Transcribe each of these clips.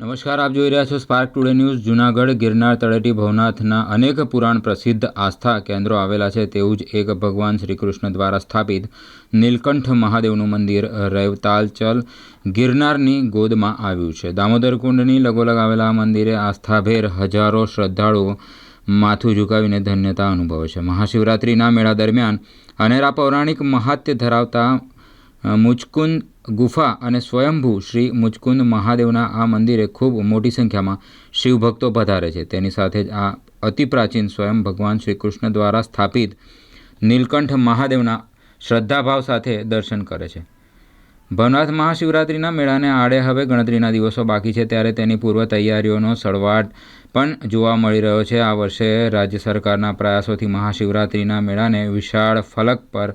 નમસ્કાર, આપ જોઈ રહ્યા છો Spark today news Junagadh, Girnar તળેટી ભવનાથના અનેક પુરાણ પ્રસિદ્ધ આસ્થા કેન્દ્રો આવેલા છે. તેવું જ એક ભગવાન શ્રી કૃષ્ણ દ્વારા સ્થાપિત નીલકંઠ મહાદેવનું મંદિર રૈવતાલચલ ગિરનારની ગોદમાં આવ્યું છે. દામોદર કુંડની લગોલગ આવેલા મંદિરે આસ્થાભેર હજારો શ્રદ્ધાળુઓ માથું ઝુકાવીને ધન્યતા અનુભવે છે. મહાશિવરાત્રિના મેળા દરમિયાન અનેરા પૌરાણિક મહાત્ય ધરાવતા મુચકુંદ ગુફા અને સ્વયંભૂ શ્રી મુચકુંદ મહાદેવના આ મંદિરે ખૂબ મોટી સંખ્યામાં શિવભક્તો પધારે છે. તેની સાથે જ આ અતિ પ્રાચીન સ્વયં ભગવાન શ્રી કૃષ્ણ દ્વારા સ્થાપિત નીલકંઠ મહાદેવના શ્રદ્ધાભાવ સાથે દર્શન કરે છે. ભવનાથ મહાશિવરાત્રિના મેળાને આડે હવે ગણતરીના દિવસો બાકી છે, ત્યારે તેની પૂર્વ તૈયારીઓનો સળવાટ પણ જોવા મળી રહ્યો છે. આ વર્ષે રાજ્ય સરકારના પ્રયાસોથી મહાશિવરાત્રિના મેળાને વિશાળ ફલક પર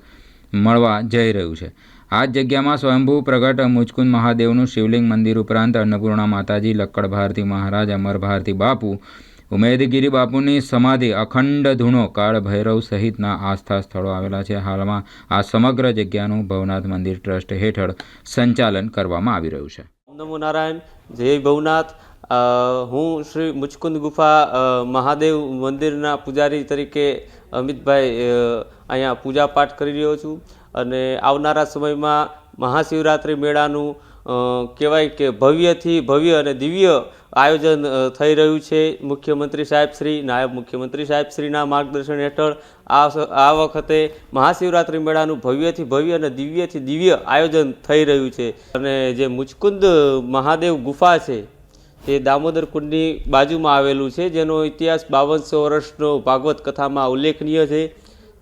મળવા જઈ રહ્યું છે. આ જગ્યામાં સ્વયંભૂ પ્રગટ મુચકુંદ મહાદેવનું શિવલિંગ મંદિર ઉપરાંત અન્નપૂર્ણા માતાજી, લક્કડ ભારતી મહારાજ, અમર ભારતી બાપુ, ઉમેદગીરી બાપુની સમાધિ, અખંડ ધૂણો કાળ ભૈરવ સહિતના આસ્થા સ્થળો આવેલા છે. હાલમાં આ સમગ્ર જગ્યાનું ભવનાથ મંદિર ટ્રસ્ટ હેઠળ સંચાલન કરવામાં આવી રહ્યું છે. નમો નારાયણ. જય ભવનાથ. હું શ્રી મુચકુંદ ગુફા મહાદેવ મંદિરના પૂજારી તરીકે અમિતભાઈ અહીંયા પૂજાપાઠ કરી રહ્યો છું. અને આવનારા સમયમાં મહાશિવરાત્રિ મેળાનું કહેવાય કે ભવ્યથી ભવ્ય અને દિવ્ય આયોજન થઈ રહ્યું છે. મુખ્યમંત્રી સાહેબ શ્રી, નાયબ મુખ્યમંત્રી સાહેબ શ્રીના માર્ગદર્શન હેઠળ આ આ વખતે મહાશિવરાત્રિ મેળાનું ભવ્યથી ભવ્ય અને દિવ્યથી દિવ્ય આયોજન થઈ રહ્યું છે. અને જે મુચકુંદ મહાદેવ ગુફા છે તે દામોદર કુંડની બાજુમાં આવેલું છે, જેનો ઇતિહાસ બાવનસો વર્ષનો ભાગવત કથામાં ઉલ્લેખનીય છે.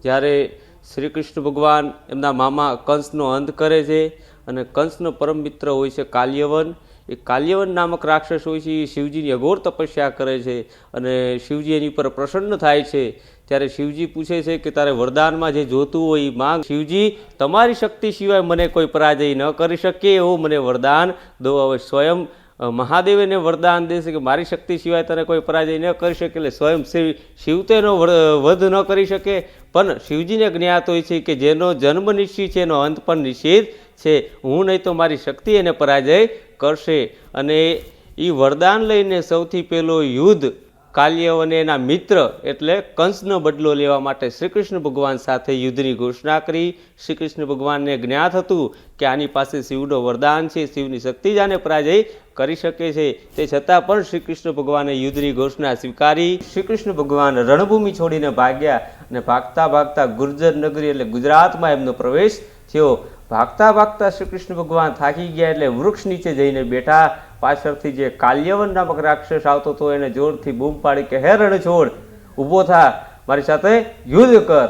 જ્યારે શ્રી કૃષ્ણ ભગવાન એમના મામા કંસનો અંત કરે છે અને કંસનો પરમ મિત્ર હોય છે કાલ્યવન. એ કાલ્યવન નામક રાક્ષસ હોય છે, એ શિવજીની અઘોર તપસ્યા કરે છે અને શિવજી એની પર પ્રસન્ન થાય છે. ત્યારે શિવજી પૂછે છે કે તારે વરદાનમાં જે જોતું હોય એ માંગ. શિવજી, તમારી શક્તિ સિવાય મને કોઈ પરાજય ન કરી શકે, એવું મને વરદાન દો. હવે સ્વયં મહાદેવ એને વરદાન દેશે કે મારી શક્તિ સિવાય તને કોઈ પરાજય ન કરી શકે એટલે સ્વયં શિવ શિવ તો વધ ન કરી શકે. પણ શિવજીને જ્ઞાત હોય છે કે જેનો જન્મ નિશ્ચિત છે, એનો અંત પણ નિશ્ચિત છે. હું નહીં તો મારી શક્તિ એને પરાજય કરશે. અને એ વરદાન લઈને સૌથી પહેલો યુદ્ધ કાલ્યવ અને એના મિત્ર એટલે કંસનો બદલો લેવા માટે શ્રી કૃષ્ણ ભગવાન સાથે યુદ્ધની ઘોષણા કરી. શ્રી કૃષ્ણ ભગવાનને જ્ઞાત હતું કે આની પાસે શિવનો વરદાન છે, શિવની શક્તિ જ આને પરાજય કરી શકે છે. તે છતાં પણ શ્રી કૃષ્ણ ભગવાને યુદ્ધની ઘોષણા સ્વીકારી. શ્રી કૃષ્ણ ભગવાન રણભૂમિ છોડીને ભાગ્યા અને ભાગતા ભાગતા ગુર્જર નગરી એટલે ગુજરાતમાં એમનો પ્રવેશ થયો. ભાગતા ભાગતા શ્રી કૃષ્ણ ભગવાન થાકી ગયા એટલે વૃક્ષ નીચે જઈને બેઠા. પાછળથી જે કાલ્યવન નામક રાક્ષસ આવતો હતો, એને જોરથી બૂમ પાડી કે, હે રણછોડ, ઊભો થા, મારી સાથે યુદ્ધ કર.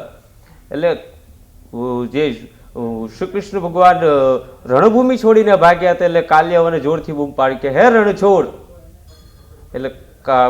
એટલે જે શ્રી કૃષ્ણ ભગવાન રણભૂમિ છોડીને ભાગ્યા હતા, એટલે કાલ્યવને જોરથી બૂમ પાડી કે, હે રણછોડ. એટલે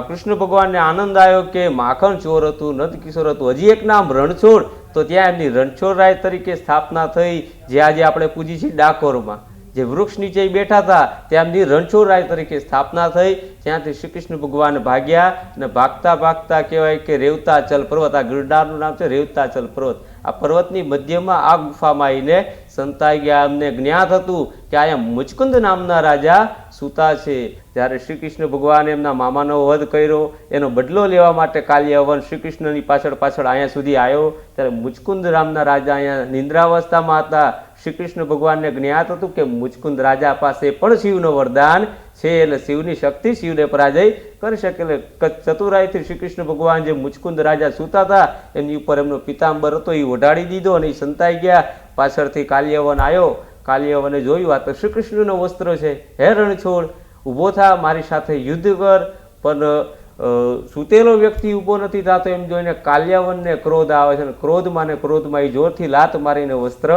કૃષ્ણ ભગવાનને આનંદ આવ્યો કે, માખણ ચોર હતું, નંદ કિશોર હતું, હજી એક નામ રણછોડ. તો ત્યાં એમની રણછોડ રાય તરીકે સ્થાપના થઈ, જે આજે આપણે પૂજી છીએ ડાકોરમાં. જે વૃક્ષ નીચે બેઠા હતા ત્યાંની રણછોડરાય તરીકે સ્થાપના થઈ. ત્યાંથી શ્રી કૃષ્ણ ભગવાન ભાગ્યા અને ભાગતા ભાગતા કહેવાય કે રેવતાચલ પર્વત, આ ગિરનારનું નામ છે રેવતાચલ પર્વત. આ પર્વતની મધ્યમાં આ ગુફામાં આવીને સંતાઈ ગયા. અમને જ્ઞાત હતું કે અહીંયા મુચકુંદ નામના રાજા સૂતા છે. જ્યારે શ્રી કૃષ્ણ ભગવાને એમના મામાનો વધ કર્યો. એનો બદલો લેવા માટે કાલ્યવન શ્રી કૃષ્ણની પાછળ પાછળ અહીંયા સુધી આવ્યો. ત્યારે મુચકુંદ નામના રાજા અહીંયા નિંદ્રાવસ્થામાં હતા. શ્રી કૃષ્ણ ભગવાનને જ્ઞાત હતું કે મુચકુંદ રાજા પાસે પણ શિવનું વરદાન છે એટલે શિવની શક્તિ શિવને પરાજય કરી શકે એટલે ચતુરાયથી શ્રી કૃષ્ણ ભગવાન જે મુચકુંદ રાજા સૂતા હતા એમની ઉપર એમનો પિતાંબર હતો, એ ઓઢાડી દીધો અને એ સંતાઈ ગયા. પાછળથી કાલ્યવન આવ્યો. કાલ્યવને જોયું, આ તો શ્રી કૃષ્ણનો વસ્ત્ર છે. હે રણછોડ, ઊભો થા, મારી સાથે યુદ્ધ કર. પણ સૂતેલો વ્યક્તિ ઊભો નથી થતો એમ જોઈને કાલ્યાવનને ક્રોધ આવે છે અને ક્રોધમાં ને ક્રોધમાં એ જોરથી લાત મારીને વસ્ત્ર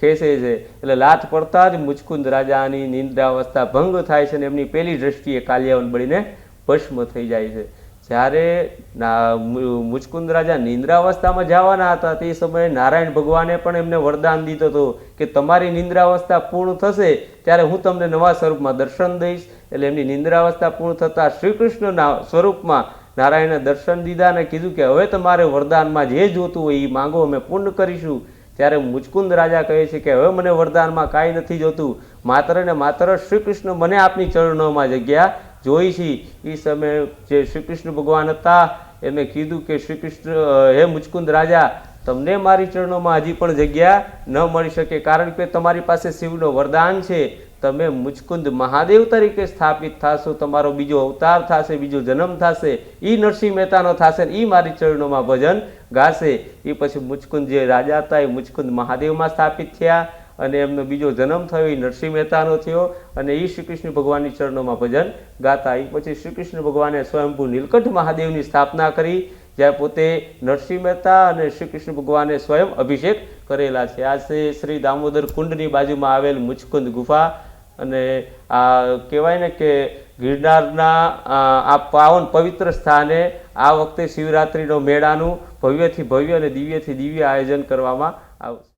ખેંચે છે. એટલે લાત પડતા જ મુચકુંદ રાજાની નિંદ્રાવસ્થા ભંગ થાય છે અને એમની પહેલી દ્રષ્ટિએ કાલ્યાવન બળીને ભસ્મ થઈ જાય છે. જ્યારે મુચકુંદ રાજા નિંદ્રાવસ્થામાં જવાના હતા તે સમયે નારાયણ ભગવાને પણ એમને વરદાન દીધું હતું કે તમારી નિંદ્રાવસ્થા પૂર્ણ થશે ત્યારે હું તમને નવા સ્વરૂપમાં દર્શન દઈશ. એટલે એમની નિંદ્રાવસ્થા પૂર્ણ થતાં શ્રી કૃષ્ણના સ્વરૂપમાં નારાયણે દર્શન દીધા અને કીધું કે હવે તમારે વરદાનમાં જે જોતું હોય એ માંગો અમે પૂર્ણ કરીશું. ત્યારે મુચકુંદ રાજા કહે છે કે, હવે મને વરદાનમાં કાંઈ નથી જોતું. માત્ર ને માત્ર શ્રી કૃષ્ણ મને આપની ચરણોમાં જગ્યા જોઈ છે. એ સમયે જે શ્રી કૃષ્ણ ભગવાન હતા એમણે કીધું કે શ્રી કૃષ્ણ હે મુચકુંદ રાજા, તમને મારી ચરણોમાં હજી પણ જગ્યા ન મળી શકે. કારણ કે તમારી પાસે શિવનો વરદાન છે. તમે મુચકુંદ મહાદેવ તરીકે સ્થાપિત થશો, તમારો બીજો અવતાર થશે, બીજો જન્મ થશે એ નરસિંહ મહેતાનો થશે એ મારી ચરણોમાં ભજન ગાશે. એ પછી મુચકુંદ જે રાજા હતા, એ મુચકુંદ મહાદેવમાં સ્થાપિત થયા અને એમનો બીજો જન્મ થયો એ નરસિંહ મહેતાનો થયો અને એ શ્રી કૃષ્ણ ભગવાનની ચરણોમાં ભજન ગાતા. એ પછી શ્રી કૃષ્ણ ભગવાને સ્વયંભૂ નીલકંઠ મહાદેવની સ્થાપના કરી, જ્યાં પોતે નરસિંહ મહેતા અને શ્રી કૃષ્ણ ભગવાને સ્વયં અભિષેક કરેલા છે. આ શ્રી દામોદર કુંડની બાજુમાં આવેલ મુચકુંદ ગુફા. અને આ કહેવાય ને કે ગિરનારના, આ પાવન પવિત્ર સ્થાને આ વખતે શિવરાત્રિનો મેળાનું ભવ્યથી ભવ્ય અને દિવ્યથી દિવ્ય આયોજન કરવામાં આવશે.